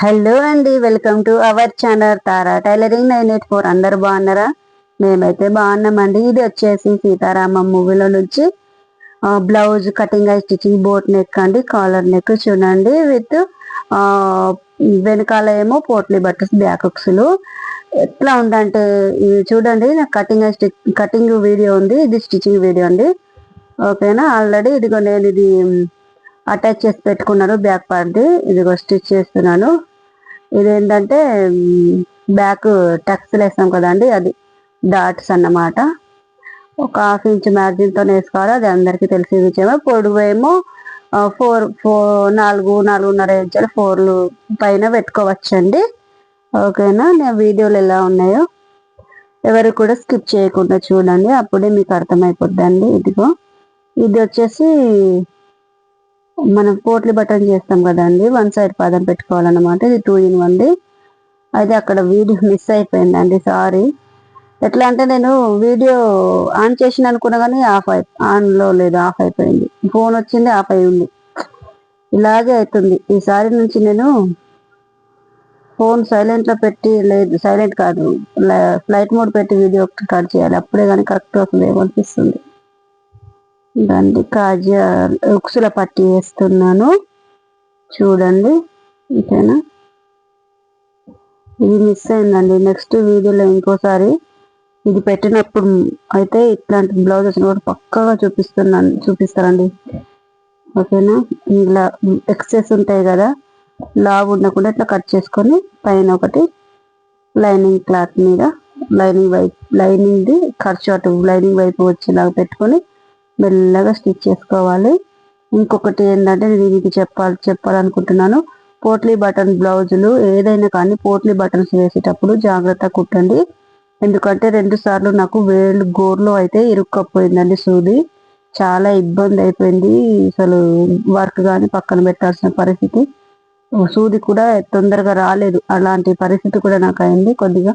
Hello అండి welcome to our channel Tara tailoring nine eight four. అందరు బాగున్నారా? మేమైతే బాగున్నామండి. ఇది వచ్చేసి సీతారామం మూవీలో నుంచి బ్లౌజ్ కటింగ్ అయి స్టిచ్చింగ్ బోట్ నెక్ అండి కాలర్ నెక్ చూడండి విత్ వెనకాల ఏమో పోట్లీ బట్టర్స్ బ్యాక్ హుక్స్లు. ఎట్లా ఉందంటే ఇది చూడండి కటింగ్ స్టిచ్ కటింగ్ వీడియో ఉంది ఇది స్టిచ్చింగ్ వీడియో అండి. ఓకేనా? ఆల్రెడీ ఇదిగో నేను ఇది అటాచ్ చేసి పెట్టుకున్నాను బ్యాక్ పార్ట్ది. ఇదిగో స్టిచ్ చేస్తున్నాను. ఇదేంటంటే బ్యాక్ టక్స్ వేస్తాం కదండి అది డాట్స్ అన్నమాట. ఒక హాఫ్ ఇంచ్ మ్యాగ్జిన్తో వేసుకోవాలి? అది అందరికీ తెలిసి విషయమే. పొడవు ఏమో ఫోర్ ఫోర్ నాలుగు నాలుగున్నర ఇంచులు ఫోర్లు పైన పెట్టుకోవచ్చండి. ఓకేనా? నేను వీడియోలు ఎలా ఉన్నాయో ఎవరు కూడా స్కిప్ చేయకుండా చూడండి. అప్పుడే మీకు అర్థమైపోద్దండి. ఇదిగో ఇది వచ్చేసి మనం పోట్లి బటన్ చేస్తాం కదండి వన్ సైడ్ పాదం పెట్టుకోవాలన్నమాట ఇది టూ ఇన్ వన్ది అయితే అక్కడ వీడియో మిస్ అయిపోయిందండి సారీ. ఎట్లా అంటే నేను వీడియో ఆన్ చేసిన అనుకున్నా కానీ ఆఫ్ అయి ఆన్లో లేదు ఆఫ్ అయిపోయింది. ఫోన్ వచ్చింది ఆఫ్ అయి ఉంది. ఇలాగే అవుతుంది. ఈసారి నుంచి నేను ఫోన్ సైలెంట్లో పెట్టి లేదు సైలెంట్ కాదు ఫ్లైట్ మోడ్ పెట్టి వీడియో ఒకటి కట్ చేయాలి. అప్పుడే కానీ కరెక్ట్ వస్తుంది ఏమనిపిస్తుంది? దాన్ని కాజా ఉక్సుల పట్టి వేస్తున్నాను. చూడండి ఓకేనా ఇది మిస్ అయిందండి. నెక్స్ట్ వీడియోలో ఇంకోసారి ఇది పెట్టినప్పుడు అయితే ఇట్లాంటి బ్లౌజెస్ కూడా పక్కగా చూపిస్తున్నాను చూపిస్తారండి ఓకేనా? ఇలా ఎక్సెస్ ఉంటాయి కదా లావు ఉండకుండా ఇట్లా కట్ చేసుకొని పైన ఒకటి లైనింగ్ క్లాత్ మీద లైనింగ్ వైపు లైనింగ్ది ఖర్చు అటు లైనింగ్ వైపు వచ్చేలాగా పెట్టుకొని మెల్లగా స్టిచ్ చేసుకోవాలి. ఇంకొకటి ఏంటంటే నేను మీకు చెప్పాలి చెప్పాలనుకుంటున్నాను. పోట్లీ బటన్ బ్లౌజులు ఏదైనా కానీ పోట్లీ బటన్స్ వేసేటప్పుడు జాగ్రత్త కుట్టండి. ఎందుకంటే రెండు సార్లు నాకు వేళ్ళు గోర్లో అయితే ఇరుక్కపోయిందండి సూది. చాలా ఇబ్బంది అయిపోయింది. అసలు వర్క్ కానీ పక్కన పెట్టాల్సిన పరిస్థితి. సూది కూడా తొందరగా రాలేదు. అలాంటి పరిస్థితి కూడా నాకు అయింది. కొద్దిగా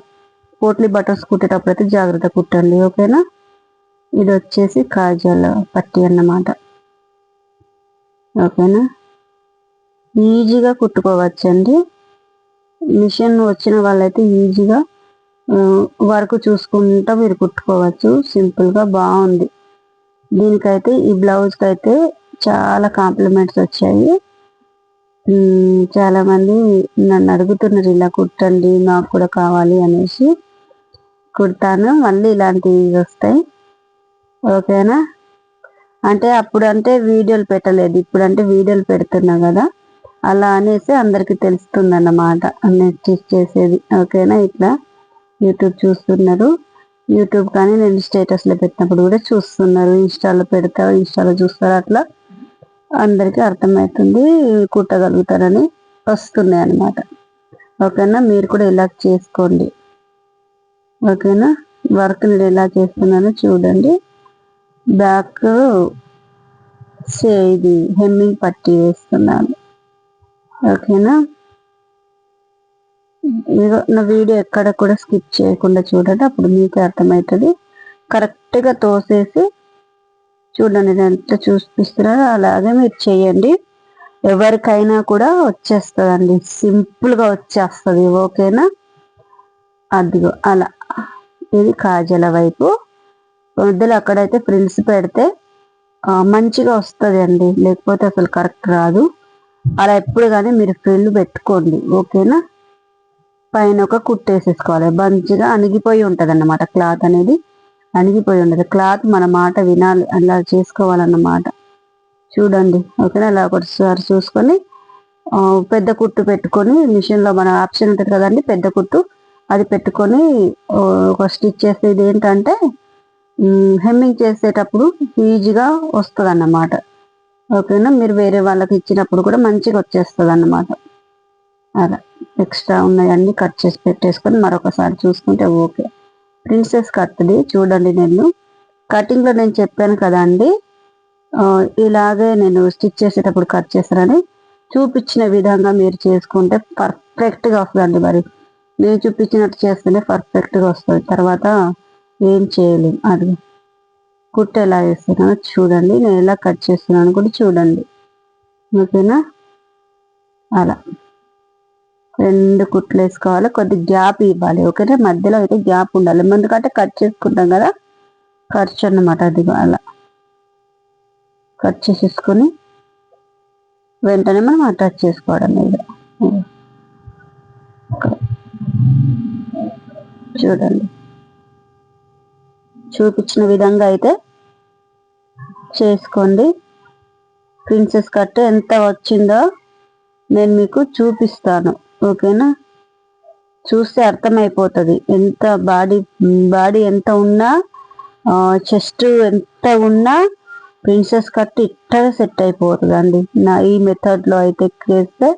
పోట్లీ బటన్స్ కుట్టేటప్పుడు అయితే జాగ్రత్త కుట్టండి. ఓకేనా? ఇది వచ్చేసి కాజాల పట్టి అన్నమాట. ఓకేనా? ఈజీగా కుట్టుకోవచ్చండి. మిషన్ వచ్చిన వాళ్ళైతే ఈజీగా వర్క్ చూసుకుంటా మీరు కుట్టుకోవచ్చు. సింపుల్గా బాగుంది. దీనికైతే ఈ బ్లౌజ్కి అయితే చాలా కాంప్లిమెంట్స్ వచ్చాయి. చాలామంది నన్ను అడుగుతున్నారు ఇలా కుట్టండి నాకు కూడా కావాలి అనేసి. కుడతాను మళ్ళీ ఇలాంటివి వస్తాయి. ఓకేనా? అంటే అప్పుడు అంటే వీడియోలు పెట్టలేదు. ఇప్పుడు అంటే వీడియోలు పెడుతున్నా కదా. అలా అనేసి అందరికీ తెలుస్తుంది అన్నమాట స్టిచ్ చేసేది. ఓకేనా? ఇట్లా యూట్యూబ్ చూస్తున్నారు. యూట్యూబ్ కానీ నేను స్టేటస్లో పెట్టినప్పుడు కూడా చూస్తున్నారు. ఇన్స్టాలో పెడతా ఇన్స్టాలో చూస్తారు? అట్లా అందరికీ అర్థమవుతుంది. కుట్టగలుగుతారని వస్తున్నాయి అన్నమాట ఓకేనా? మీరు కూడా ఇలా చేసుకోండి. ఓకేనా? వర్క్ నేను ఎలా చేస్తున్నానో చూడండి. బ్యాక్ ఇది హెమ్మింగ్ పట్టి వేస్తున్నాను. ఓకేనా? నా వీడియో ఎక్కడ కూడా స్కిప్ చేయకుండా చూడండి అప్పుడు మీకు అర్థమవుతుంది. కరెక్ట్గా తోసేసి చూడండి నేను ఎంత చూపిస్తున్నానో అలాగే మీరు చేయండి. ఎవరికైనా కూడా వచ్చేస్తుందండి సింపుల్గా వచ్చేస్తుంది ఓకేనా? అదిగో అలా. ఇది కాజల వైపు. మధ్యలో అక్కడైతే ఫ్రిల్స్ పెడితే మంచిగా వస్తుంది అండి లేకపోతే అసలు కరెక్ట్ రాదు. అలా ఎప్పుడు కానీ మీరు ఫ్రిల్ పెట్టుకోండి. ఓకేనా? పైన ఒక కుట్టేసేసుకోవాలి మంచిగా అణిగిపోయి ఉంటుంది అన్నమాట క్లాత్ అనేది. అణిగిపోయి ఉండదు క్లాత్ మన మాట వినాలి. అలా చేసుకోవాలన్నమాట. చూడండి. ఓకేనా? అలా ఒకసారి చూసుకొని పెద్ద కుట్టు పెట్టుకొని మిషన్లో మన ఆప్షన్ ఉంటుంది కదండి పెద్ద కుట్టు. అది పెట్టుకొని ఒక స్టిచ్ చేస్తే ఇది ఏంటంటే హెమ్మింగ్ చేసేటప్పుడు ఈజీగా వస్తుంది అన్నమాట ఓకేనా? మీరు వేరే వాళ్ళకి ఇచ్చినప్పుడు కూడా మంచిగా వచ్చేస్తుంది అన్నమాట అలా ఎక్స్ట్రా ఉన్నాయన్నీ కట్ చేసి పెట్టేసుకొని మరొకసారి చూసుకుంటే ఓకే. ప్రిన్సెస్ కట్ది చూడండి నేను. కటింగ్లో నేను చెప్పాను కదండి ఇలాగే నేను స్టిచ్ చేసేటప్పుడు కట్ చేస్తానని. చూపించిన విధంగా మీరు చేసుకుంటే పర్ఫెక్ట్గా వస్తుందండి మరి. నేను చూపించినట్టు చేస్తేనే పర్ఫెక్ట్గా వస్తుంది. తర్వాత ఏం చేయలేం. అది కుట్ట ఎలా వేస్తున్నానో చూడండి. నేను ఎలా కట్ చేస్తున్నాను కూడా చూడండి. ఓకేనా? అలా. రెండు కుట్లు వేసుకోవాలి. కొద్ది గ్యాప్ ఇవ్వాలి. ఓకేనా? మధ్యలో అయితే గ్యాప్ ఉండాలి. ఎందుకంటే కట్ చేసుకుంటాం కదా? ఖర్చు అన్నమాట. అది అలా. కట్ చేసేసుకొని వెంటనే మనం అటాచ్ చేసుకోవడం లేదు చూడండి. చూపించిన విధంగా అయితే చేసుకోండి. ప్రిన్సెస్ కట్ ఎంత వచ్చిందో నేను మీకు చూపిస్తాను. ఓకేనా? చూస్తే అర్థమైపోతుంది. ఎంత బాడీ బాడీ ఎంత ఉన్నా చెస్ట్ ఎంత ఉన్నా ప్రిన్సెస్ కట్ ఇట్టగా సెట్ అయిపోతుంది అండి నా ఈ మెథడ్లో అయితే చేస్తే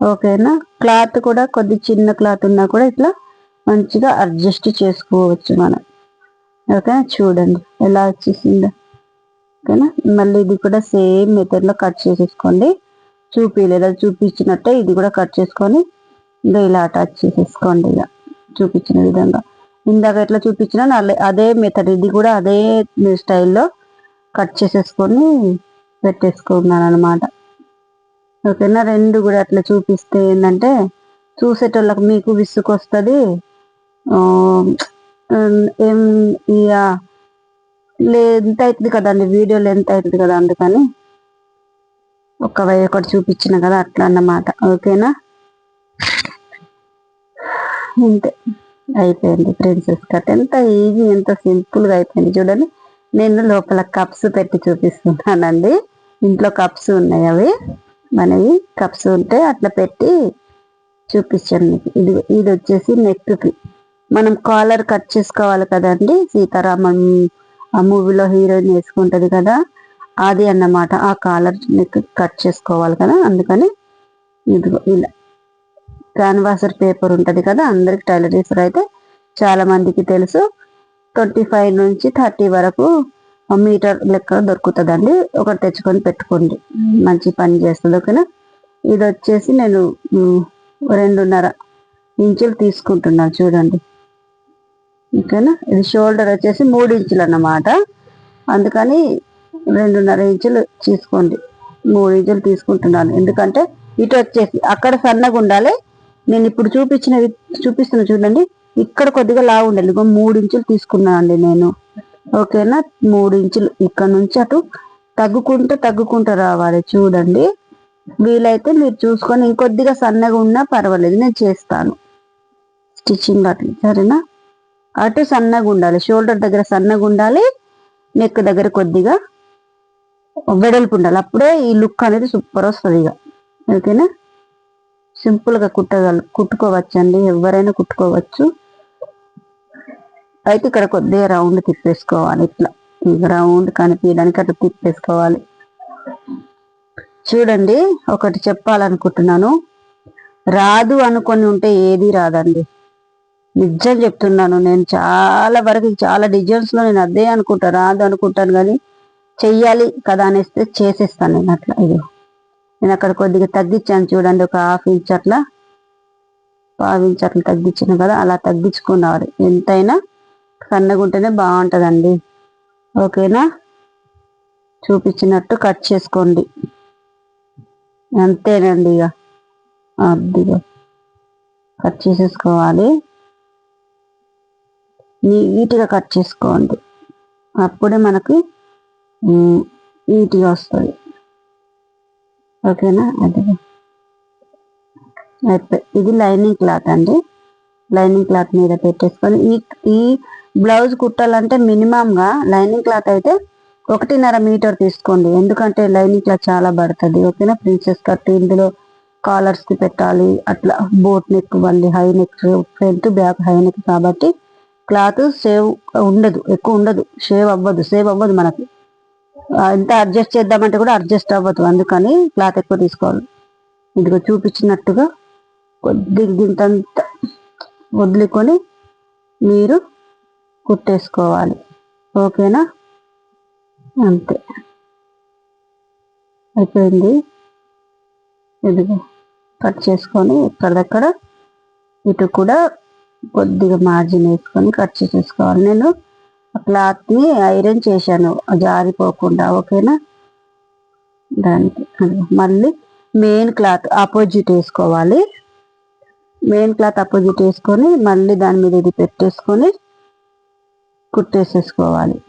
ఓకేనా? క్లాత్ కూడా కొద్ది చిన్న క్లాత్ ఉన్నా కూడా ఇట్లా మంచిగా అడ్జస్ట్ చేసుకోవచ్చు మనం. ఓకేనా చూడండి ఎలా వచ్చేసిందో. ఓకేనా? మళ్ళీ ఇది కూడా సేమ్ మెథడ్లో కట్ చేసేసుకోండి. చూపించలేదు చూపించినట్టే ఇది కూడా కట్ చేసుకొని ఇంకా ఇలా అటాచ్ చేసేసుకోండి ఇక చూపించిన విధంగా. ఇందాక ఎట్లా చూపించినా అదే మెథడ్ ఇది కూడా అదే స్టైల్లో కట్ చేసేసుకొని పెట్టేసుకున్నాను అనమాట ఓకేనా? రెండు కూడా అట్లా చూపిస్తే ఏంటంటే చూసేటోళ్ళకి మీకు విసుకొస్తుంది ఏం ఇక ఎంత అవుతుంది కదండి వీడియోలు ఎంత అవుతుంది కదా అందుకని. ఒక వై ఒకటి చూపించిన కదా అట్లా అన్నమాట ఓకేనా? అంతే అయిపోయింది ప్రిన్సెస్ కట్ ఎంత ఈజీ ఎంత సింపుల్గా అయిపోయింది చూడండి. నేను లోపల కప్స్ పెట్టి చూపిస్తున్నానండి. ఇంట్లో కప్స్ ఉన్నాయి అవి మనవి కప్స్ ఉంటే అట్లా పెట్టి చూపించాను మీకు ఇది ఇది వచ్చేసి నెక్కి మనం కాలర్ కట్ చేసుకోవాలి కదండి? సీతారామన్ ఆ మూవీలో హీరోయిన్ వేసుకుంటది కదా? అది అన్నమాట. ఆ కాలర్ కట్ చేసుకోవాలి కదా? అందుకని ఇదిగో ఇలా. క్యాన్వాసర్ పేపర్ ఉంటుంది కదా? అందరికి టైలరీసర్ అయితే చాలా మందికి తెలుసు. ట్వంటీ ఫైవ్ నుంచి థర్టీ వరకు మీటర్ లెక్క దొరుకుతుందండి. ఒకటి తెచ్చుకొని పెట్టుకోండి. మంచి పని చేస్తుంది ఓకేనా? ఇది వచ్చేసి నేను రెండున్నర ఇంచులు తీసుకుంటున్నాను చూడండి. ఓకేనా? ఇది షోల్డర్ వచ్చేసి మూడు ఇంచులు అన్నమాట. అందుకని రెండున్నర ఇంచులు తీసుకోండి. మూడు ఇంచులు తీసుకుంటున్నాను. ఎందుకంటే ఇటు వచ్చేసి అక్కడ సన్నగా ఉండాలి. నేను ఇప్పుడు చూపించిన చూపిస్తున్నా చూడండి. ఇక్కడ కొద్దిగా లావు ఉండాలి. ఇగో మూడు ఇంచులు తీసుకున్నాను అండి నేను. ఓకేనా? మూడు ఇంచులు ఇక్కడ నుంచి అటు తగ్గుకుంటూ తగ్గుకుంటూ రావాలి. చూడండి. వీలైతే మీరు చూసుకొని ఇంకొద్దిగా సన్నగా ఉన్నా పర్వాలేదు. నేను చేస్తాను. స్టిచ్చింగ్ అట్లా సరేనా? అటు సన్నగా ఉండాలి. షోల్డర్ దగ్గర సన్నగా ఉండాలి. నెక్ దగ్గర కొద్దిగా వెడల్పు ఉండాలి. అప్పుడే ఈ లుక్ అనేది సూపర్ వస్తుంది ఇక. ఓకేనా? సింపుల్గా కుట్టగల కుట్టుకోవచ్చండి. ఎవరైనా కుట్టుకోవచ్చు. అయితే ఇక్కడ కొద్దిగా రౌండ్ తిప్పేసుకోవాలి. ఇట్లా. రౌండ్ కనిపించడానికి అట్లా తిప్పేసుకోవాలి. చూడండి ఒకటి చెప్పాలనుకుంటున్నాను. రాదు అనుకొని ఉంటే ఏది రాదండి. నిజం చెప్తున్నాను నేను చాలా వరకు చాలా డిజైన్స్లో నేను అదే అనుకుంటా రాదు అనుకుంటాను కానీ చెయ్యాలి కదా అనేస్తే చేసేస్తాను నేను అట్లా ఇది. నేను అక్కడ కొద్దిగా తగ్గించాను చూడండి ఒక హాఫ్ ఇంచ్ అట్లా పావు ఇంచ్ అట్లా తగ్గించాను కదా అలా తగ్గించుకున్నారు. ఎంతైనా సన్నగుంటేనే బాగుంటుందండి. ఓకేనా? చూపించినట్టు కట్ చేసుకోండి. అంతేనండి ఇక. అదిగా కట్ చేసేసుకోవాలి. నీట్గా కట్ చేసుకోండి. అప్పుడే మనకి నీట్గా వస్తుంది. ఓకేనా? అది. ఇది లైనింగ్ క్లాత్ అండి. లైనింగ్ క్లాత్ మీద పెట్టేసుకొని ఈ ఈ బ్లౌజ్ కుట్టాలంటే మినిమంగా లైనింగ్ క్లాత్ అయితే ఒకటిన్నర మీటర్ తీసుకోండి. ఎందుకంటే లైనింగ్ క్లాత్ చాలా పడుతుంది. ఓకేనా ప్రిన్సెస్ కట్ ఇందులో కాలర్స్కి పెట్టాలి. అట్లా బోట్ నెక్ మళ్ళీ high neck front back high neck కాబట్టి క్లాత్ సేవ్ ఉండదు ఎక్కువ ఉండదు షేవ్ అవ్వదు సేవ్ అవ్వదు మనకి. ఎంత అడ్జస్ట్ చేద్దామంటే కూడా అడ్జస్ట్ అవ్వదు అందుకని క్లాత్ ఎక్కువ తీసుకోవాలి. ఇదిగో చూపించినట్టుగా కొద్దిగా గింతంత వదులుకొని మీరు కుట్టేసుకోవాలి. ఓకేనా? అంతే. అయిపోయింది. ఇదిగో కట్ చేసుకొని ఎక్కడిదక్కడ ఇటు కూడా కొద్దిగా మార్జిన్ వేసుకొని కట్ చేసేసుకోవాలి. నేను క్లాత్ని ఐరన్ చేశాను. జారిపోకుండా ఓకేనా? దానికి మళ్ళీ మెయిన్ క్లాత్ ఆపోజిట్ వేసుకోవాలి. మెయిన్ క్లాత్ అపోజిట్ వేసుకొని మళ్ళీ దాని మీద ఇది పెట్టేసుకొని కుట్టేసేసుకోవాలి.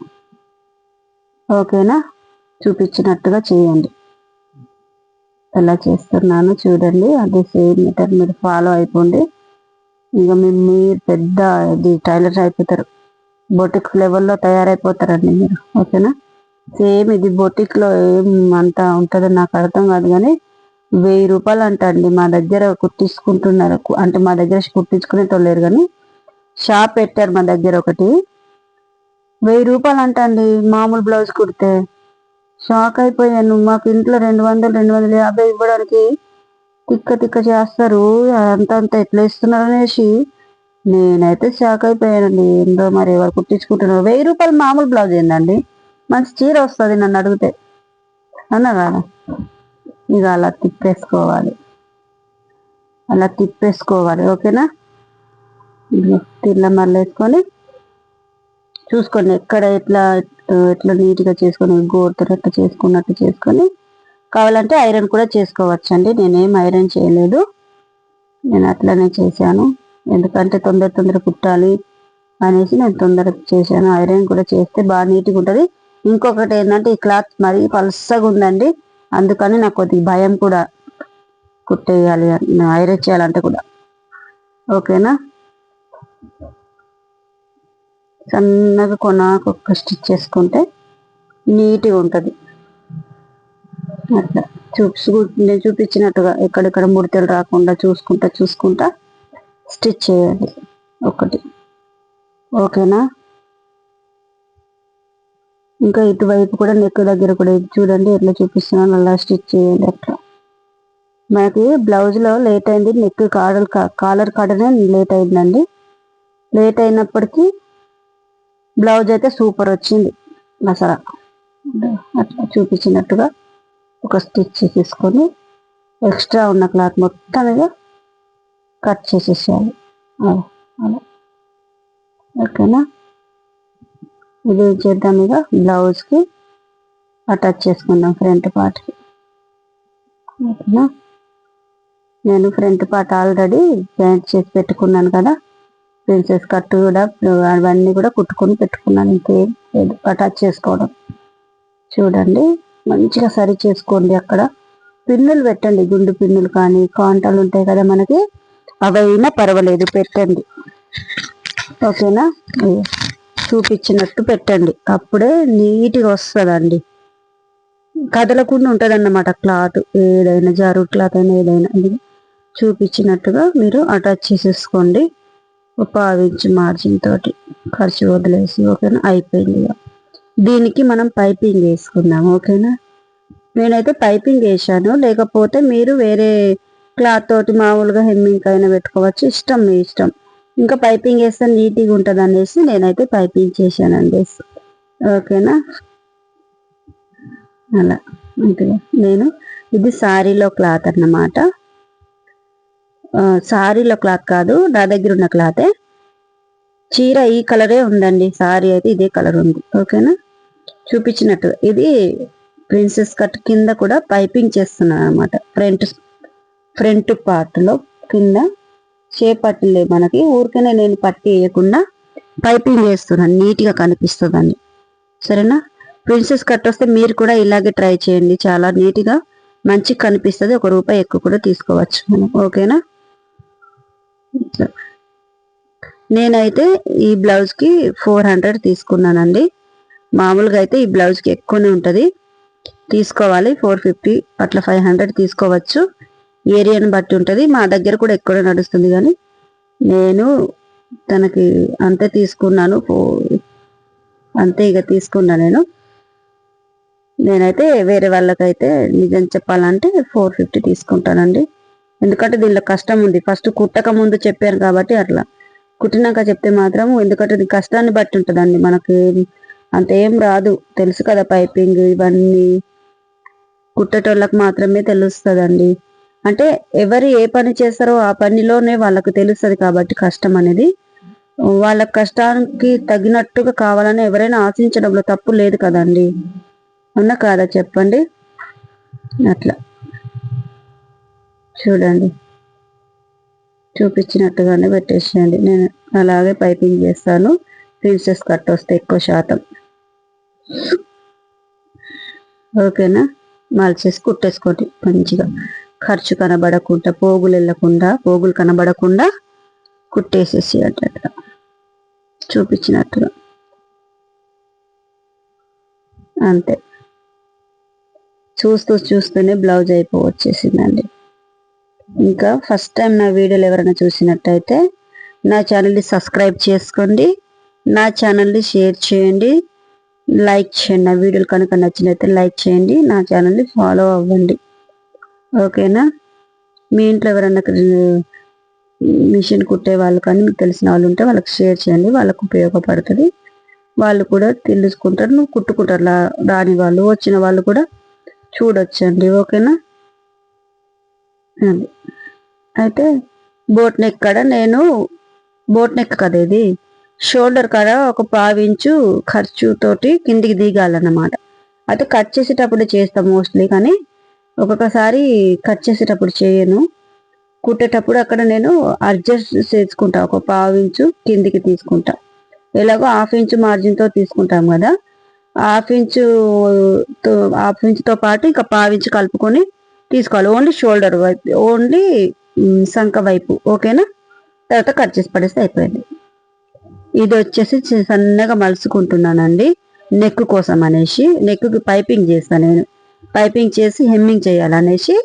ఓకేనా? చూపించినట్టుగా చేయండి. ఎలా చేస్తున్నాను చూడండి. అదే సేమ్ మెథడ్ మీరు ఫాలో అయిపోండి. ఇక మేము మీరు పెద్ద ఇది టైలర్ అయిపోతారు. బొటిక్ లెవెల్లో తయారైపోతారండి మీరు ఓకేనా? సేమ్ ఇది బొటిక్లో ఏం అంత ఉంటుందో నాకు అర్థం కాదు కానీ వెయ్యి రూపాయలు అంట అండి మా దగ్గర కుట్టించుకుంటున్నారు. అంటే మా దగ్గర కుట్టించుకునే లేరు కానీ షాప్ పెట్టారు మా దగ్గర ఒకటి. వెయ్యి రూపాయలు అంట అండి మామూలు బ్లౌజ్ కుడితే. షాక్ అయిపోయాను. మాకు ఇంట్లో రెండు వందలు రెండు వందల యాభై ఇవ్వడానికి తిక్క తిక్క చేస్తారు. అంత అంత ఎట్లా ఇస్తున్నారు అనేసి నేనైతే షాక్ అయిపోయానండి. ఏందో మరి ఎవరు కుట్టించుకుంటున్నారు? వెయ్యి రూపాయలు మామూలు బ్లౌజ్ ఏందండి? మంచి చీర వస్తుంది నన్ను అడిగితే. అన్నా కదా ఇక అలా తిప్పేసుకోవాలి. అలా తిప్పేసుకోవాలి. ఓకేనా? తిల్ల మళ్ళీ వేసుకొని చూసుకోండి. ఎక్కడ ఎట్లా ఎట్లా నీట్గా చేసుకొని గోరుతో అట్లా చేసుకున్నట్టు చేసుకొని కావాలంటే ఐరన్ కూడా చేసుకోవచ్చు అండి నేనేం ఐరన్ చేయలేదు. నేను అట్లనే చేశాను. ఎందుకంటే తొందర తొందర కుట్టాలి అనేసి నేను తొందరగా చేశాను. ఐరన్ కూడా చేస్తే బాగా నీట్గా ఉంటుంది. ఇంకొకటి ఏంటంటే ఈ క్లాత్ మరీ పలసగా ఉందండి. అందుకని నాకు కొద్దిగా భయం కూడా కుట్టేయాలి అని- ఐరన్ చేయాలంటే కూడా. ఓకేనా? సన్నగా కొనాకు ఒక స్టిచ్ చేసుకుంటే నీట్గా ఉంటుంది. అట్లా చూసి నేను చూపించినట్టుగా ఎక్కడెక్కడ ముడతలు రాకుండా చూసుకుంటా చూసుకుంటా స్టిచ్ చేయాలి ఒకటి. ఓకేనా? ఇంకా ఇటువైపు కూడా నెక్ దగ్గర కూడా ఇది చూడండి ఎట్లా చూపిస్తున్నాను అలా స్టిచ్ చేయండి అట్లా. మనకి బ్లౌజ్లో లేట్ అయింది నెక్ కాడర్ కాలర్ కాడనే లేట్ అయిందండి. లేట్ అయినప్పటికీ బ్లౌజ్ అయితే సూపర్ వచ్చింది అసలు అట్లా చూపించినట్టుగా. ఒక స్టిచ్ తీసుకొని ఎక్స్ట్రా ఉన్న క్లాత్ మొత్తం మీద కట్ చేసేసేయాలి. అలా అలా. ఓకేనా? ఇది చేద్దాం ఇక బ్లౌజ్కి. అటాచ్ చేసుకుందాం ఫ్రంట్ పార్ట్కి. ఓకేనా? నేను ఫ్రంట్ పార్ట్ ఆల్రెడీ జాయింట్ చేసి పెట్టుకున్నాను కదా. ప్రిన్సెస్ కట్ కూడా అవన్నీ కూడా కుట్టుకొని పెట్టుకున్నాను ఇంకేం లేదు. అటాచ్ చేసుకోవడం. చూడండి. మంచిగా సరి చేసుకోండి అక్కడ. పిన్నులు పెట్టండి గుండు పిన్నులు కానీ కాంటాలు ఉంటాయి కదా మనకి అవైనా పర్వాలేదు పెట్టండి. ఓకేనా? చూపించినట్టు పెట్టండి. అప్పుడే నీట్గా వస్తుందండి. కదలకుండా ఉంటుంది అన్నమాట క్లాత్ ఏదైనా జారు క్లాత్ అయినా ఏదైనా. చూపించినట్టుగా మీరు అటాచ్ చేసేసుకోండి. ఒక పావు మార్జిన్ తోటి ఖర్చు వదిలేసి ఓకేనా? అయిపోయింది దీనికి మనం పైపింగ్ వేసుకుందాం ఓకేనా? నేనైతే పైపింగ్ వేసాను లేకపోతే మీరు వేరే క్లాత్ తోటి మామూలుగా హెమ్మింగ్ అయినా పెట్టుకోవచ్చు. ఇష్టం మీ ఇష్టం. ఇంకా పైపింగ్ వేస్తే నీట్గా ఉంటుంది అనేసి నేనైతే పైపింగ్ చేశాను అనేసి ఓకేనా? అలా. అంతే నేను ఇది సారీలో క్లాత్ అన్నమాట. శారీలో సారీలో క్లాత్ కాదు నా దగ్గర ఉన్న క్లాతే. చీర ఈ కలరే ఉందండి. సారీ అయితే ఇదే కలర్ ఉంది. ఓకేనా? చూపించినట్టు. ఇది ప్రిన్సెస్ కట్ కింద కూడా పైపింగ్ చేస్తున్నాను అనమాట ఫ్రంట్ ఫ్రంట్ పార్ట్లో కింద చేపట్టలే మనకి. ఊరికనే నేను పట్టి వేయకుండా పైపింగ్ చేస్తున్నాను. నీట్గా కనిపిస్తుందని. సరేనా? ప్రిన్సెస్ కట్ వస్తే మీరు కూడా ఇలాగే ట్రై చేయండి. చాలా నీట్గా మంచి మంచిగా కనిపిస్తుంది. ఒక రూపాయి ఎక్కువ కూడా తీసుకోవచ్చు. మనం ఓకేనా నేనైతే ఈ బ్లౌజ్కి ఫోర్ హండ్రెడ్ తీసుకున్నానండి. మామూలుగా అయితే ఈ బ్లౌజ్కి ఎక్కువనే ఉంటుంది. తీసుకోవాలి ఫోర్ ఫిఫ్టీ అట్లా ఫైవ్ హండ్రెడ్ తీసుకోవచ్చు. ఏరియాని బట్టి ఉంటుంది. మా దగ్గర కూడా ఎక్కువ నడుస్తుంది కానీ నేను తనకి అంతే తీసుకున్నాను. ఫో- అంతే ఇక తీసుకున్నా నేను. నేనైతే వేరే వాళ్ళకైతే నిజం చెప్పాలంటే ఫోర్ ఫిఫ్టీ తీసుకుంటానండి. ఎందుకంటే దీనిలో కష్టం ఉంది. ఫస్ట్ కుట్టక ముందు చెప్పాను కాబట్టి అట్లా. కుట్టినాక చెప్తే మాత్రం ఎందుకంటే కష్టాన్ని బట్టి ఉంటుందండి. మనకి అంత ఏం రాదు. తెలుసు కదా పైపింగ్ ఇవన్నీ. కుట్టేటోళ్ళకి మాత్రమే తెలుస్తుందండి. అంటే ఎవరు ఏ పని చేస్తారో ఆ పనిలోనే వాళ్ళకు తెలుస్తుంది కాబట్టి కష్టం అనేది. వాళ్ళ కష్టానికి తగినట్టుగా కావాలని ఎవరైనా ఆశించడంలో తప్పు లేదు కదండి. ఉన్నా కాదా చెప్పండి? అట్లా. చూడండి. చూపించినట్టుగానే పెట్టేసేయండి. నేను అలాగే పైపింగ్ చేస్తాను. ప్రిన్సెస్ కట్ వస్తే ఎక్కువ శాతం. ఓకేనా? మలిచేసి కుట్టేసుకోండి మంచిగా. ఖర్చు కనబడకుండా పోగులు వెళ్ళకుండా పోగులు కనబడకుండా కుట్టేసేసి అట్లా చూపించినట్టుగా. అంతే. చూస్తూ చూస్తూనే బ్లౌజ్ అయిపోవచ్చేసిందండి ఇంకా ఫస్ట్ టైం నా వీడియోలు ఎవరైనా చూసినట్టయితే నా ఛానల్ని సబ్స్క్రైబ్ చేసుకోండి. నా ఛానల్ని షేర్ చేయండి. లైక్ చేయండి. నా వీడియోలు కనుక నచ్చినైతే లైక్ చేయండి. నా ఛానల్ని ఫాలో అవ్వండి. ఓకేనా? మీ ఇంట్లో ఎవరైనా మిషన్ కుట్టే వాళ్ళు కానీ మీకు తెలిసిన వాళ్ళు ఉంటే వాళ్ళకి షేర్ చేయండి. వాళ్ళకు ఉపయోగపడుతుంది. వాళ్ళు కూడా తెలుసుకుంటారు. నువ్వు కుట్టుకుంటారు. రాని వాళ్ళు వచ్చిన వాళ్ళు కూడా చూడొచ్చండి. ఓకేనా? అది అయితే బోట్ నెక్ కాడ నేను బోట్ నెక్ కదా ఇది? షోల్డర్ కాడ ఒక పావించు ఖర్చు తోటి కిందికి దిగాలన్నమాట. అయితే కట్ చేసేటప్పుడు చేస్తాం మోస్ట్లీ కానీ ఒక్కొక్కసారి కట్ చేసేటప్పుడు చేయను. కుట్టేటప్పుడు అక్కడ నేను అడ్జస్ట్ చేసుకుంటా. ఒక పావించు కిందికి తీసుకుంటా. ఎలాగో హాఫ్ ఇంచు మార్జిన్తో తీసుకుంటాం కదా. హాఫ్ ఇంచు హాఫ్ ఇంచుతో పాటు ఇంకా పావించి కలుపుకొని తీసుకోవాలి. ఓన్లీ షోల్డర్ వైపు ఓన్లీ సంఖ వైపు. ఓకేనా? తర్వాత కట్ చేసి పడేస్తే అయిపోయింది. ఇది వచ్చేసి సన్నగా మలుచుకుంటున్నానండి. నెక్ కోసం అనేసి నెక్కి పైపింగ్ చేస్తాను నేను. పైపింగ్ చేసి హెమ్మింగ్ చేయాలనేసి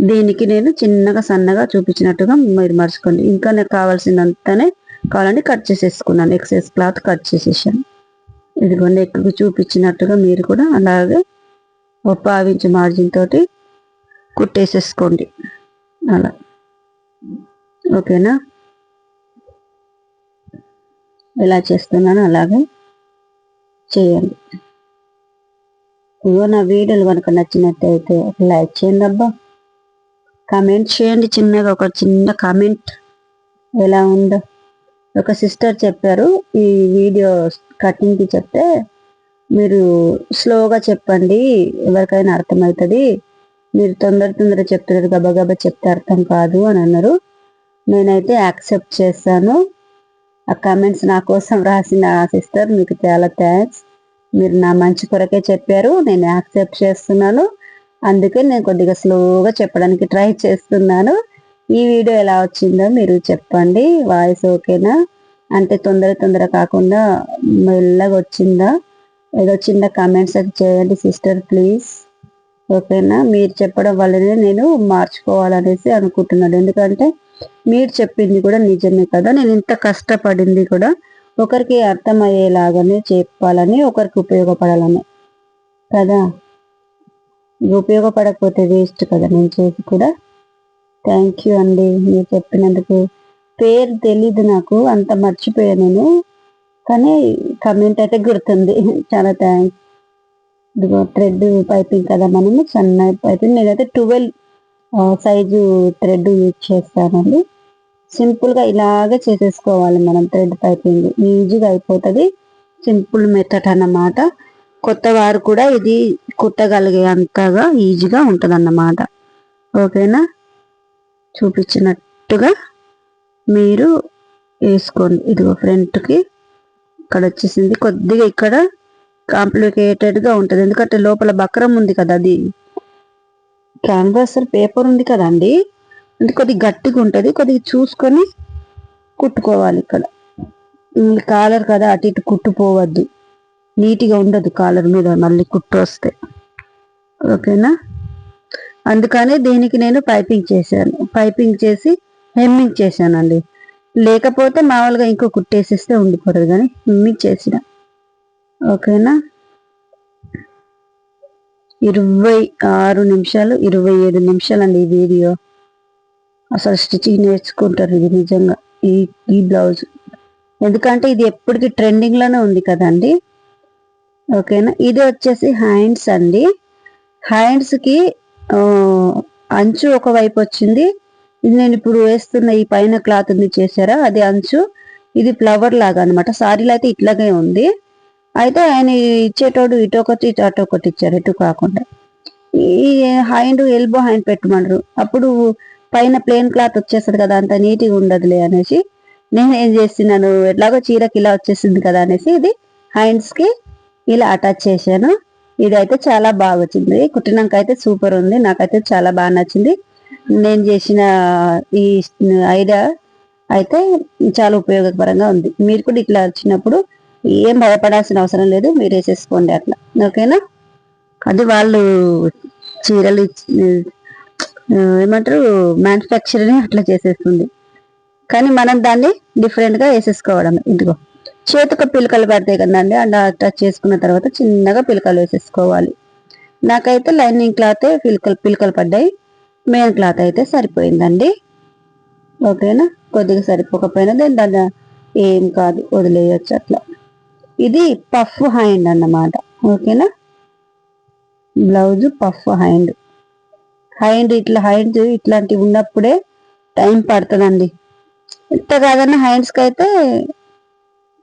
దీనికి నేను చిన్నగా సన్నగా చూపించినట్టుగా మీరు మర్చుకోండి ఇంకా నాకు కావాల్సినంతనే కావాలని కట్ చేసేసుకున్నాను. ఎక్సెస్ క్లాత్ కట్ చేసేసాను. ఇదిగోండి ఎక్కువ చూపించినట్టుగా మీరు కూడా అలాగే ఒక పావించి మార్జిన్ తోటి కుట్టేసేసుకోండి. అలా. ఓకేనా? ఎలా చేస్తున్నాను అలాగే చేయండి. ఇగో నా వీడియోలు కనుక నచ్చినట్టయితే లైక్ చేయండి అబ్బా. కామెంట్ చేయండి చిన్నగా ఒక చిన్న కామెంట్ ఎలా ఉందో. ఒక సిస్టర్ చెప్పారు ఈ వీడియో కటింగ్కి చెప్తే మీరు స్లోగా చెప్పండి ఎవరికైనా అర్థమవుతుంది. మీరు తొందర తొందర చెప్తున్నారు గబగబా చెప్తే అర్థం కాదు అని అన్నారు. నేనైతే యాక్సెప్ట్ చేస్తాను ఆ కమెంట్స్ నా కోసం రాసిన సిస్టర్ మీకు చాలా థ్యాంక్స్ మీరు నా మంచి కొరకే చెప్పారు. నేను యాక్సెప్ట్ చేస్తున్నాను. అందుకే నేను కొద్దిగా స్లోగా చెప్పడానికి ట్రై చేస్తున్నాను. ఈ వీడియో ఎలా వచ్చిందో మీరు చెప్పండి. వాయిస్ ఓకేనా అంటే తొందర తొందర కాకుండా మెల్లగా వచ్చిందా? ఏదో చిన్న కమెంట్స్ అది చేయండి సిస్టర్ ప్లీజ్ ఓకేనా మీరు చెప్పడం వల్లనే నేను మార్చుకోవాలనేసి అనుకుంటున్నాను. ఎందుకంటే మీరు చెప్పింది కూడా నిజమే కదా. నేను ఇంత కష్టపడింది కూడా ఒకరికి అర్థమయ్యేలాగానే చెప్పాలని ఒకరికి ఉపయోగపడాలని కదా. ఉపయోగపడకపోతే వేస్ట్ కదా నేను చేసి కూడా. థ్యాంక్ యూ అండి మీరు చెప్పినందుకు. పేరు తెలీదు నాకు అంత మర్చిపోయాను నేను. కానీ కమెంట్ అయితే గుర్తుంది. చాలా థ్యాంక్స్ ఇదిగో థ్రెడ్ పైపింగ్ కదా మనము సన్న పైపింగ్ నేనైతే ట్వెల్వ్ సైజు థ్రెడ్ యూజ్ చేస్తానండి. సింపుల్గా ఇలాగే చేసేసుకోవాలి మనం థ్రెడ్ పైపింగ్ ఈజీగా అయిపోతుంది. సింపుల్ మెథడ్ అన్నమాట. కొత్త వారు కూడా ఇది కుట్టగలిగే అంతగా ఈజీగా ఉంటుంది అన్నమాట ఓకేనా? చూపించినట్టుగా మీరు వేసుకోండి. ఇదిగో ఫ్రంట్కి ఇక్కడ వచ్చేసింది. కొద్దిగా ఇక్కడ కాంప్లికేటెడ్గా ఉంటుంది. ఎందుకంటే లోపల బక్రం ఉంది కదా అది. క్యాన్వాస్ పేపర్ ఉంది కదండి? అంటే కొద్దిగా గట్టిగా ఉంటుంది కొద్దిగా చూసుకొని కుట్టుకోవాలి ఇక్కడ. కాలర్ కదా అటు ఇటు కుట్టుపోవద్దు నీట్గా ఉండదు కాలర్ మీద మళ్ళీ కుట్టు వస్తే. ఓకేనా? అందుకనే దీనికి నేను పైపింగ్ చేశాను. పైపింగ్ చేసి హెమ్మింగ్ చేశానండి. లేకపోతే మామూలుగా ఇంకో కుట్టేసిస్తే ఉండిపోతుంది కానీ హెమ్మింగ్ చేసిన. ఓకేనా? ఇరవై ఆరు నిమిషాలు ఇరవై ఏడు నిమిషాలు అండి ఈ వీడియో. అసలు స్టిచ్చింగ్ నేర్చుకుంటారు ఇది నిజంగా ఈ ఈ బ్లౌజ్. ఎందుకంటే ఇది ఎప్పటికీ ట్రెండింగ్లోనే ఉంది కదండి. ఓకేనా? ఇది వచ్చేసి హ్యాండ్స్ అండి. హ్యాండ్స్కి అంచు ఒక వైపు వచ్చింది. ఇది నేను ఇప్పుడు వేస్తున్న ఈ పైన క్లాత్ ఉంది చేశారా? అది అంచు. ఇది ఫ్లవర్ లాగా అనమాట సారీలో అయితే ఇట్లాగే ఉంది. అయితే ఆయన ఇచ్చేటోడు ఇటు ఒకటి ఇటు అటు ఒకటి ఇచ్చారు ఇటు కాకుండా. ఈ హ్యాండ్ ఎల్బో హ్యాండ్ పెట్టమన్నారు. అప్పుడు పైన ప్లేన్ క్లాత్ వచ్చేస్తుంది కదా అంత నీట్గా ఉండదులే అనేసి నేను ఏం చేస్తున్నాను ఎట్లాగో చీరకి ఇలా వచ్చేసింది కదా అనేసి ఇది హ్యాండ్స్కి ఇలా అటాచ్ చేశాను. ఇది అయితే చాలా బాగా వచ్చింది కుట్టినాక అయితే సూపర్ ఉంది. నాకైతే చాలా బాగా నచ్చింది. నేను చేసిన ఈ ఐడియా అయితే చాలా ఉపయోగకరంగా ఉంది. మీరు కూడా ఇట్లా వచ్చినప్పుడు ఏం భయపడాల్సిన అవసరం లేదు మీరు వేసేసుకోండి అట్లా. ఓకేనా? అది వాళ్ళు చీరలు ఏమంటారు మ్యానుఫ్యాక్చరింగ్ అట్లా చేసేస్తుంది. కానీ మనం దాన్ని డిఫరెంట్గా వేసేసుకోవడం. ఇదిగో చేతికి పిలకలు పడతాయి కదండి అలా టచ్ చేసుకున్న తర్వాత చిన్నగా పిలకలు వేసేసుకోవాలి. నాకైతే లైనింగ్ క్లాత్ పిలకలు పిలకలు పడ్డాయి. మెయిన్ క్లాత్ అయితే సరిపోయిందండి. ఓకేనా? కొద్దిగా సరిపోకపోయినా దాని దాని ఏం కాదు వదిలేయచ్చు అట్లా. ఇది పఫ్ హ్యాండ్ అన్నమాట. ఓకేనా? బ్లౌజ్ పఫ్ హ్యాండ్ హ్యాండ్ ఇట్లా హ్యాండ్ ఇట్లాంటివి ఉన్నప్పుడే టైం పడుతుందండి. ఎంత కాదన్న హ్యాండ్స్కి అయితే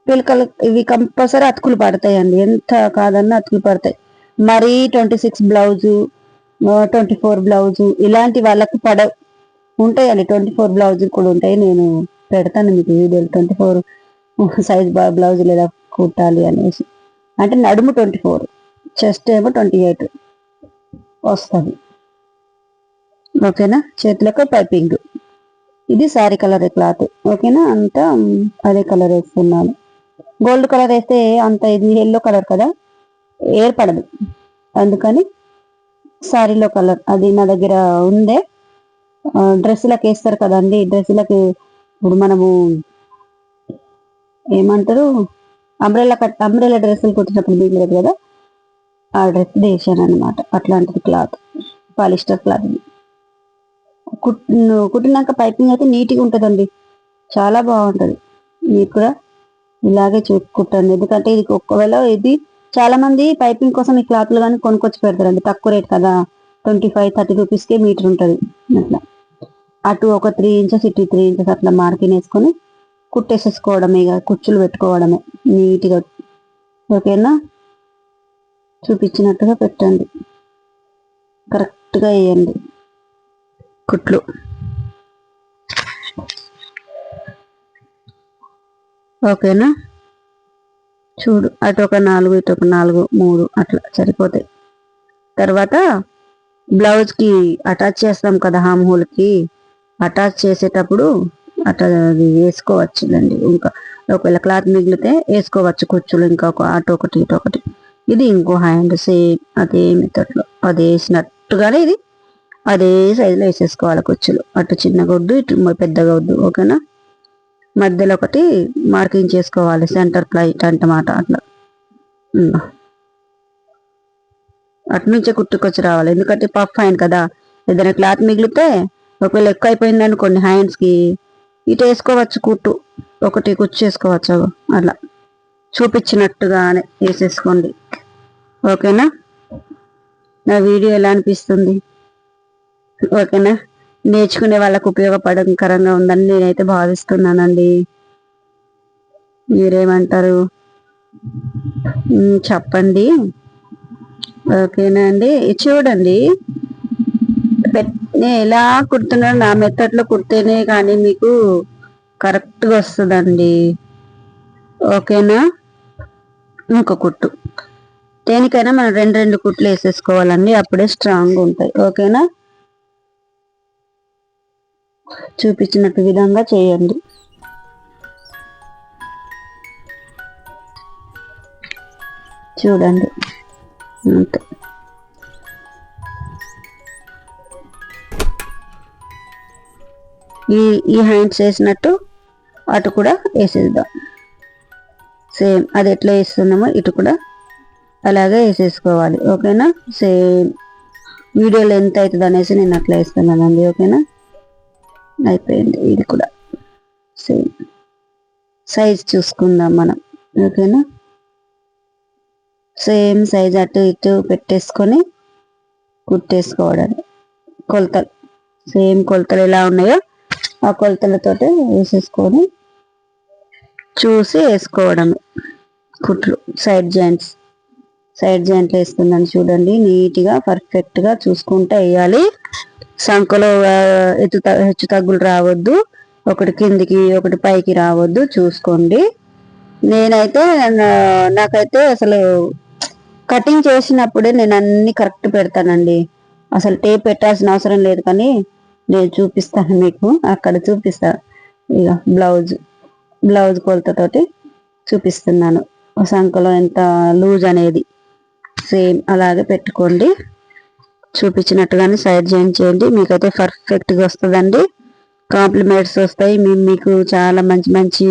పిలకలు ఇవి కంపల్సరీ అతుకులు పడతాయండి. ఎంత కాదన్నా అతుకులు పడతాయి. మరీ twenty six blouse twenty four blouse ఇలాంటి వాళ్ళకి పడవు ఉంటాయండి. ట్వంటీ ఫోర్ బ్లౌజులు కూడా ఉంటాయి. నేను పెడతాను మీకు వీడియోలు. ట్వంటీ ఫోర్ సైజ్ బ్లౌజ్ లేదా కుట్టాలి అనేసి. అంటే నడుము ట్వంటీ ఫోర్ చెస్ట్ ఏమో ట్వంటీ ఎయిట్ వస్తుంది. ఓకేనా? చేతులకు పైపింగ్ ఇది శారీ కలర్ క్లాత్ ఓకేనా? అంతా అదే కలర్ వేస్తున్నాను. గోల్డ్ కలర్ వేస్తే అంత ఇది ఎల్లో కలర్ కదా? ఏర్పడదు అందుకని శారీలో కలర్ అది నా దగ్గర ఉందే. డ్రెస్సులకు వేస్తారు కదండి. డ్రెస్సులకు ఇప్పుడు మనము ఏమంటారు? అంబ్రెల్లా కట్ అంబ్రెల్లా డ్రెస్సులు కుట్టినప్పుడు దిగలేదు కదా? ఆ డ్రెస్ వేసాను అనమాట అట్లాంటిది క్లాత్ పాలిస్టర్ క్లాత్ కుట్ కుట్టినాక పైపింగ్ అయితే నీట్గా ఉంటుందండి. చాలా బాగుంటుంది. మీరు కూడా ఇలాగే చూ కుట్టండి. ఎందుకంటే ఇది ఒకవేళ ఇది చాలా మంది పైపింగ్ కోసం ఈ క్లాత్లు కానీ కొనుక్కొచ్చి పెడతారండి. తక్కువ రేట్ కదా? ట్వంటీ ఫైవ్ థర్టీ రూపీస్కే మీటర్ ఉంటుంది. అట్లా. అటు ఒక త్రీ ఇంచెస్ ఇటు త్రీ ఇంచెస్ అట్లా మార్కింగ్ వేసుకొని కుట్టేసేసుకోవడమే ఇక కుచ్చులు పెట్టుకోవడమే. నీట్గా ఓకేనా? చూపించినట్టుగా పెట్టండి. కరెక్ట్గా వేయండి. కుట్లు. ఓకేనా? చూడు అటు ఒక నాలుగు ఇటు ఒక నాలుగు మూడు అట్లా సరిపోతాయి. తర్వాత బ్లౌజ్కి అటాచ్ చేస్తాం కదా హామ్ హోల్కి అటాచ్ చేసేటప్పుడు అట్లా అది వేసుకోవచ్చులండి ఇంకా ఒకవేళ క్లాత్ మిగిలితే వేసుకోవచ్చు కుచ్చులు ఇంకా ఒక అటు ఒకటి ఇటు ఒకటి. ఇది ఇంకో హ్యాండ్ సేమ్ అదే మెథడ్లో అది వేసినట్టుగానే ఇది. అదే సైజులో వేసేసుకోవాలి కుచ్చులు. అటు చిన్న గొడ్డు ఇటు పెద్దగా వద్దు ఓకేనా? మధ్యలో ఒకటి మార్కింగ్ చేసుకోవాలి సెంటర్ ప్లైట్ అంటమాట అట్లా. అటు నుంచే కుట్టుకొచ్చి రావాలి. ఎందుకంటే పఫ్ హ్యాండ్ కదా. ఏదైనా క్లాత్ మిగిలితే ఒకవేళ ఎక్కువ అయిపోయింది అనుకోండి హ్యాండ్స్కి ఇటు వేసుకోవచ్చు కుట్టు. ఒకటి కుచ్చు అలా చూపించినట్టుగానే వేసేసుకోండి. ఓకేనా? నా వీడియో ఎలా అనిపిస్తుంది? ఓకేనా? నేర్చుకునే వాళ్ళకు ఉపయోగపడకరంగా ఉందని నేనైతే భావిస్తున్నానండి. మీరేమంటారు? చెప్పండి. ఓకేనా అండి? చూడండి. పెట్- నేను ఎలా కుడుతున్నాను నా మెథడ్లో కుడితేనే కానీ మీకు కరెక్ట్గా వస్తుందండి. ఓకేనా? ఇంకో కుట్టు. దేనికైనా మనం రెండు రెండు కుట్లు వేసేసుకోవాలండి. అప్పుడే స్ట్రాంగ్ ఉంటాయి. ఓకేనా? చూపించినట్టు విధంగా చేయండి. చూడండి. అంతే. ఈ ఈ హ్యాండ్స్ వేసినట్టు అటు కూడా వేసేద్దాం. సేమ్ అది ఎట్లా వేస్తున్నామో ఇటు కూడా అలాగే వేసేసుకోవాలి. ఓకేనా? సేమ్ వీడియోలో ఎంత అవుతుంది అనేసి నేను అట్లా వేస్తున్నానండి. ఓకేనా? అయిపోయింది. ఇది కూడా. సేమ్ సైజ్ చూసుకుందాం మనం. ఓకేనా? సేమ్ సైజ్ అటు ఇటు పెట్టేసుకొని కుట్టేసుకోవడం కొలతలు. సేమ్ కొలతలు ఎలా ఉన్నాయో ఆ కొలతలతోటి వేసేసుకొని చూసి వేసుకోవడం కుట్లు సైడ్ జాయింట్స్ సైడ్ జాయింట్లు వేస్తుందని చూడండి. నీట్గా పర్ఫెక్ట్గా చూసుకుంటే వేయాలి. సంఖలో ఎత్తు హెచ్చు తగ్గులు రావద్దు. ఒకటి కిందికి ఒకటి పైకి రావద్దు. చూసుకోండి. నేనైతే నాకైతే అసలు కటింగ్ చేసినప్పుడే నేను అన్ని కరెక్ట్ పెడతానండి. అసలు టేప్ పెట్టాల్సిన అవసరం లేదు కానీ నేను చూపిస్తాను మీకు అక్కడ చూపిస్తా. ఇక బ్లౌజ్ బ్లౌజ్ కొలతతోటి చూపిస్తున్నాను. సంఖలో ఎంత లూజ్ అనేది. సేమ్ అలాగే పెట్టుకోండి. చూపించినట్టుగానే సైడ్ జాయిన్ చేయండి. మీకైతే పర్ఫెక్ట్గా వస్తుందండి. కాంప్లిమెంట్స్ వస్తాయి. మీకు చాలా మంచి మంచి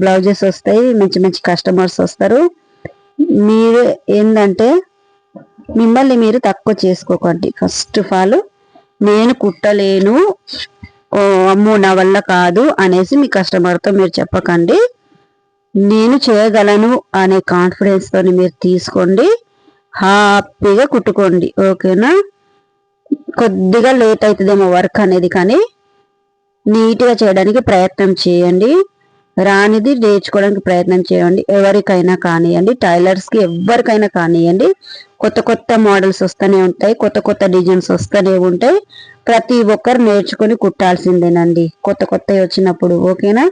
బ్లౌజెస్ వస్తాయి. మంచి మంచి కస్టమర్స్ వస్తారు. మీరు ఏంటంటే మిమ్మల్ని మీరు తక్కువ చేసుకోకండి. ఫస్ట్ ఆఫ్ ఆల్ నేను కుట్టలేను. అమ్మో నా వల్ల కాదు అనేసి మీ కస్టమర్తో మీరు చెప్పకండి. నేను చేయగలను అనే కాన్ఫిడెన్స్ తోని మీరు తీసుకోండి. హ్యాపీగా కుట్టుకోండి. ఓకేనా? కొద్దిగా లేట్ అవుతుందేమో వర్క్ అనేది కానీ నీట్గా చేయడానికి ప్రయత్నం చేయండి. రానిది నేర్చుకోవడానికి ప్రయత్నం చేయండి. ఎవరికైనా కానివ్వండి టైలర్స్కి ఎవరికైనా కానివ్వండి కొత్త కొత్త మోడల్స్ వస్తూనే ఉంటాయి. కొత్త కొత్త డిజైన్స్ వస్తూనే ఉంటాయి. ప్రతి ఒక్కరు నేర్చుకొని కుట్టాల్సిందేనండి. కొత్త కొత్త వచ్చినప్పుడు ఓకేనా?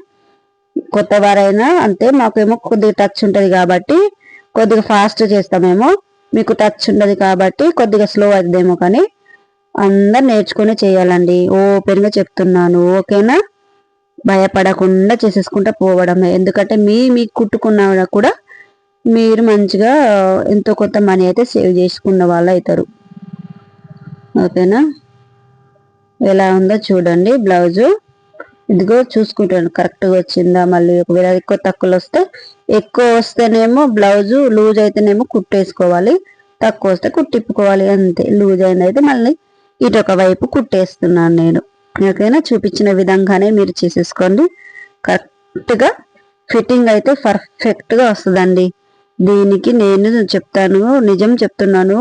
కొత్త వారైనా అంతే. మాకేమో కొద్దిగా టచ్ ఉంటుంది కాబట్టి కొద్దిగా ఫాస్ట్ చేస్తామేమో. మీకు టచ్ ఉండదు కాబట్టి కొద్దిగా స్లో అవుతుందేమో కానీ అందరు నేర్చుకొని చేయాలండి. ఓపెన్గా చెప్తున్నాను. ఓకేనా? భయపడకుండా చేసేసుకుంటా పోవడమే. ఎందుకంటే మీ మీకు కుట్టుకున్న కూడా మీరు మంచిగా ఎంతో కొంత మనీ అయితే సేవ్ చేసుకున్న వాళ్ళు అవుతారు. ఓకేనా? ఎలా ఉందో చూడండి బ్లౌజు. ఇదిగో చూసుకుంటాను కరెక్ట్గా వచ్చిందా? మళ్ళీ ఒకవేళ ఎక్కువ తక్కువలు వస్తే ఎక్కువ వస్తేనేమో బ్లౌజు లూజ్ అయితేనేమో కుట్టేసుకోవాలి. తక్కువ వస్తే కుట్టిప్పుకోవాలి అంతే. లూజ్ అయింది అయితే మళ్ళీ ఇటు ఒక వైపు కుట్టేస్తున్నాను నేను. ఓకేనా చూపించిన విధంగానే మీరు చేసేసుకోండి. కరెక్ట్గా ఫిట్టింగ్ అయితే పర్ఫెక్ట్గా వస్తుందండి. దీనికి నేను చెప్తాను నిజం చెప్తున్నాను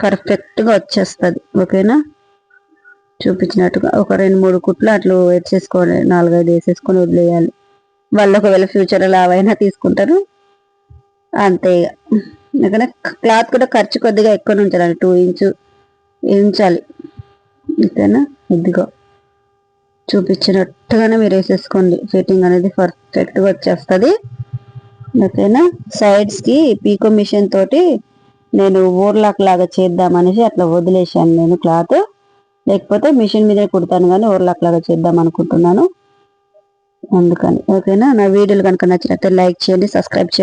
పర్ఫెక్ట్గా వచ్చేస్తుంది. ఓకేనా? చూపించినట్టుగా ఒక రెండు మూడు కుట్లు అట్లు వేసేసుకోవాలి నాలుగైదు వేసేసుకొని వదిలేయాలి. వాళ్ళు ఒకవేళ ఫ్యూచర్లో అవైనా తీసుకుంటారు. అంతే ఇక క్లాత్ కూడా ఖర్చు కొద్దిగా ఎక్కువ ఉంచాలి టూ ఇంచు ఉంచాలి ఓకేనా ఇదిగో. చూపించినట్టుగానే మీరు వేసేసుకోండి. ఫిట్టింగ్ అనేది పర్ఫెక్ట్గా వచ్చేస్తుంది. ఓకేనా? సైడ్స్కి పీకో మిషన్ తోటి నేను ఓర్లాక్ లాగా చేద్దామనేసి అట్లా వదిలేసాను నేను క్లాత్. లేకపోతే మిషన్ మీదే కుడతాను కానీ ఓవర్లాక్ లాగా చేద్దాం అనుకుంటున్నాను. అందుకని. ఓకేనా? నా వీడియోలు కనుక నచ్చినట్టు లైక్ చేయండి సబ్స్క్రైబ్ చేయండి.